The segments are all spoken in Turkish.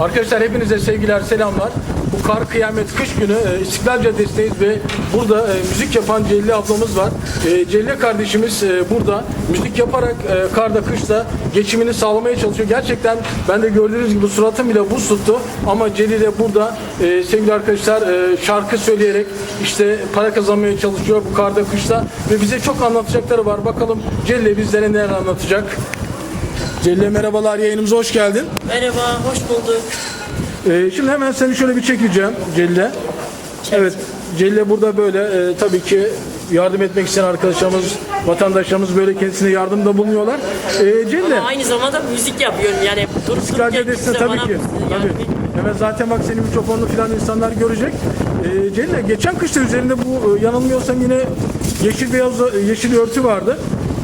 Arkadaşlar hepinize sevgiler, selamlar. Bu kar kıyamet kış günü e, İstiklal Caddesi'ndeyiz ve burada e, müzik yapan Celil ablamız var. E, Celil kardeşimiz e, burada müzik yaparak e, karda kışta geçimini sağlamaya çalışıyor. Gerçekten ben de gördüğünüz gibi suratım bile buz tuttu ama Celil de burada e, sevgili arkadaşlar e, şarkı söyleyerek işte para kazanmaya çalışıyor bu karda kışta ve bize çok anlatacakları var. Bakalım Celil bizlere neler anlatacak. Celil merhabalar yayınımıza hoş geldin. Merhaba, hoş bulduk. Ee, şimdi hemen seni şöyle bir çekeceğim Celil'e. Evet, Celil'e burada böyle e, tabii ki yardım etmek isteyen arkadaşlarımız, vatandaşlarımız böyle kendisine yardımda bulunuyorlar. Ee, Celil'e, Ama aynı zamanda müzik yapıyorum yani. Durup Caddesi'nde kimse tabii ki. Tabii. Evet zaten bak senin mikrofonunu falan insanlar görecek. Ee, Celil'e geçen kışta üzerinde bu e, yanılmıyorsam yine yeşil beyaz yeşil örtü vardı.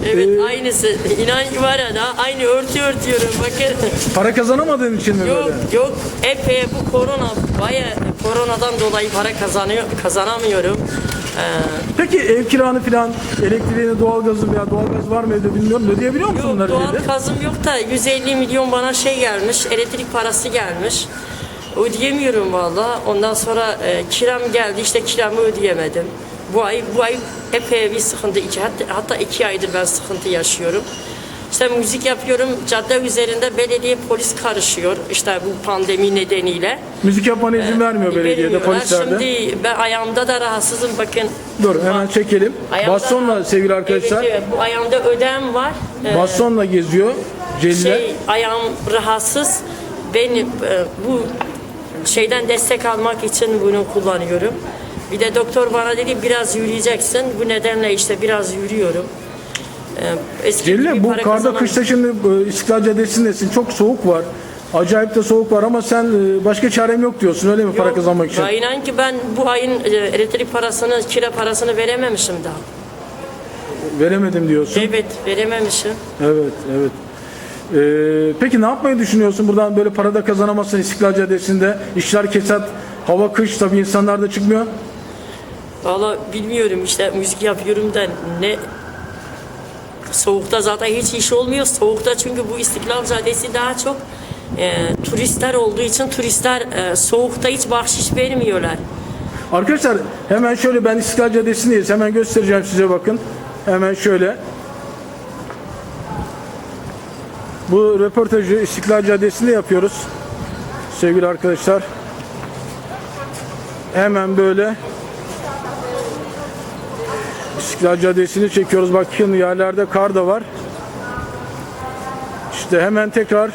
Evet, Ee, aynısı. İnan ki var ya da aynı örtü örtüyorum. Bakın. Para kazanamadığın için mi yok, böyle? yok. Epey bu korona, baya koronadan dolayı para kazanıyor, kazanamıyorum. Ee, Peki ev kiranı falan, elektriğini, doğalgazı veya doğalgaz var mı evde bilmiyorum. Ödeyebiliyor musun yok, bunları doğal Celil'e? kazım yok da 150 milyon bana şey gelmiş, elektrik parası gelmiş. Ödeyemiyorum valla. Ondan sonra e, kiram geldi, işte kiramı ödeyemedim. Bu ay bu ay epey bir sıkıntı, hatta, iki aydır ben sıkıntı yaşıyorum. İşte müzik yapıyorum, cadde üzerinde belediye polis karışıyor işte bu pandemi nedeniyle. Müzik yapmana izin vermiyor belediyede, Vermiyorlar. polislerde. Şimdi ben ayağımda da rahatsızım bakın. Dur hemen çekelim. Ayağımda- Bastonla sevgili arkadaşlar. Evet, bu ayağımda ödem var. Ee, Bastonla geziyor Celil'e. şey ayağım rahatsız. Ben e, bu şeyden destek almak için bunu kullanıyorum. Bir de doktor bana dedi biraz yürüyeceksin. Bu nedenle işte biraz yürüyorum. Ee, Eski bu para karda kazanamıyorum. kışta şimdi e, İstiklal Caddesi'ndesin. Çok soğuk var. Acayip de soğuk var ama sen e, başka çarem yok diyorsun öyle mi para Yok, kazanmak için? ya inan ki ben bu ayın e, elektrik parasını, kira parasını verememişim daha. Veremedim diyorsun. Evet, verememişim. Evet, evet. Ee, peki ne yapmayı düşünüyorsun? Buradan böyle para da kazanamazsın İstiklal Caddesi'nde. İşler kesat, hava kış tabii insanlar da çıkmıyor. Valla bilmiyorum işte müzik yapıyorum da ne soğukta zaten hiç iş olmuyor. Soğukta çünkü bu İstiklal Caddesi daha çok e, turistler olduğu için turistler e, soğukta hiç bahşiş vermiyorlar. Arkadaşlar hemen şöyle ben İstiklal Caddesi'ndeyiz. Hemen göstereceğim size bakın. Hemen şöyle. Bu röportajı İstiklal Caddesi'nde yapıyoruz. Sevgili arkadaşlar. Hemen böyle İstiklal Caddesi'ni çekiyoruz. Bakın yerlerde kar da var. İşte hemen tekrar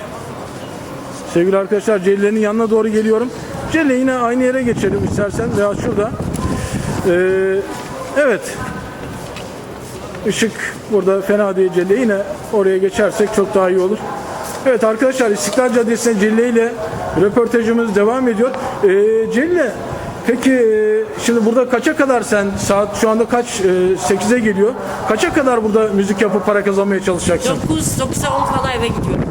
Sevgili arkadaşlar Celle'nin yanına doğru geliyorum. Celle yine aynı yere geçelim istersen veya şurada. Ee, evet. Işık burada fena değil Celle. Yine oraya geçersek çok daha iyi olur. Evet arkadaşlar İstiklal Caddesi'ne Celle ile röportajımız devam ediyor. Ee, Celle peki şimdi burada kaça kadar sen saat şu anda kaç e, 8'e geliyor. Kaça kadar burada müzik yapıp para kazanmaya çalışacaksın? 9 9'a 10 kala eve gidiyorum.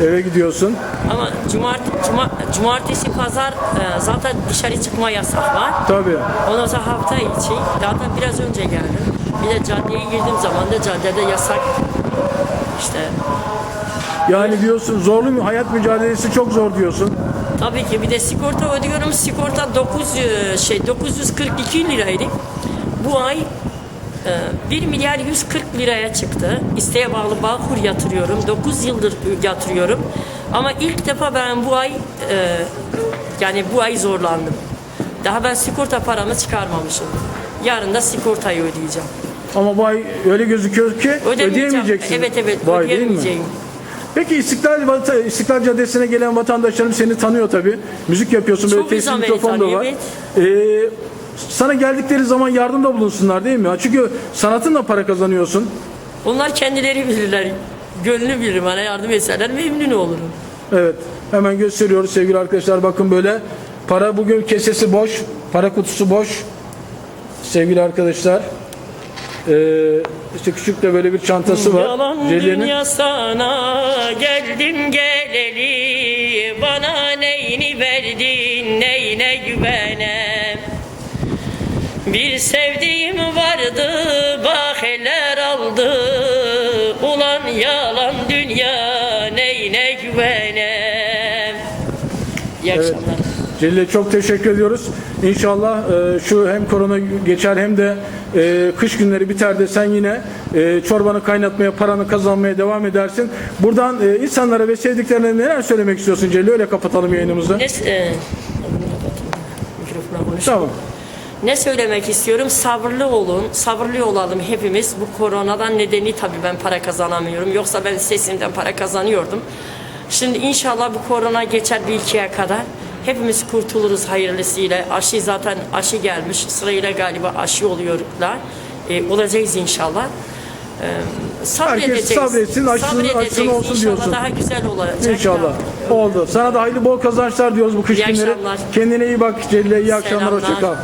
Eve gidiyorsun. Ama cumart, cuma, cumartesi pazar e, zaten dışarı çıkma yasak var. Tabii. Ondan sonra hafta içi zaten biraz önce geldim. Bir de caddeye girdiğim zaman da caddede yasak. İşte Yani diyorsun zorlu mu hayat mücadelesi çok zor diyorsun. Tabii ki bir de sigorta ödüyorum. Sigorta 900 şey 942 liraydı. Bu ay e, 1 milyar 140 liraya çıktı. İsteğe bağlı Bağkur yatırıyorum. 9 yıldır yatırıyorum. Ama ilk defa ben bu ay e, yani bu ay zorlandım. Daha ben sigorta paramı çıkarmamışım. Yarın da sigortayı ödeyeceğim. Ama bu ay öyle gözüküyor ki ödeyemeyeceksin. Evet evet Bu ödeyemeyeceğim. Peki İstiklal, İstiklal Caddesi'ne gelen vatandaşlarım seni tanıyor tabii. Müzik yapıyorsun böyle Çok teslim insan beni mikrofon da var. Ee, sana geldikleri zaman yardımda bulunsunlar değil mi? Çünkü sanatınla para kazanıyorsun. Onlar kendileri bilirler. Gönlü bilir bana yardım etseler memnun olurum. Evet. Hemen gösteriyoruz sevgili arkadaşlar. Bakın böyle para bugün kesesi boş. Para kutusu boş. Sevgili arkadaşlar. Ee, işte küçük de böyle bir çantası var. Yalan Celle'nin. dünya sana geldim geleli Bana neyini verdin neyine güvenem Bir sevdiğim vardı bak eller aldı Ulan yalan dünya neyine güvenem İyi Evet. Celil'e çok teşekkür ediyoruz. İnşallah e, şu hem korona geçer hem de e, kış günleri biter de sen yine e, çorbanı kaynatmaya, paranı kazanmaya devam edersin. Buradan e, insanlara ve sevdiklerine neler söylemek istiyorsun Celil? Öyle kapatalım yayınımızı. Ne, e. Tamam. Ne söylemek istiyorum? Sabırlı olun, sabırlı olalım hepimiz. Bu koronadan nedeni tabii ben para kazanamıyorum. Yoksa ben sesimden para kazanıyordum. Şimdi inşallah bu korona geçer bir ikiye kadar. Hepimiz kurtuluruz hayırlısıyla. Aşı zaten aşı gelmiş. Sırayla galiba aşı oluyorlar. E, olacağız inşallah. E, sabredeceğiz. sabretsin, aşısını- Sabredeceğiz. aşısını olsun İnşallah diyorsun. daha güzel olacak. İnşallah. Oldu. Sana da hayırlı bol kazançlar diyoruz bu kış İyi günleri. akşamlar. Kendine iyi bak Celil'e. iyi akşamlar. Selamlar. Hoşça kal.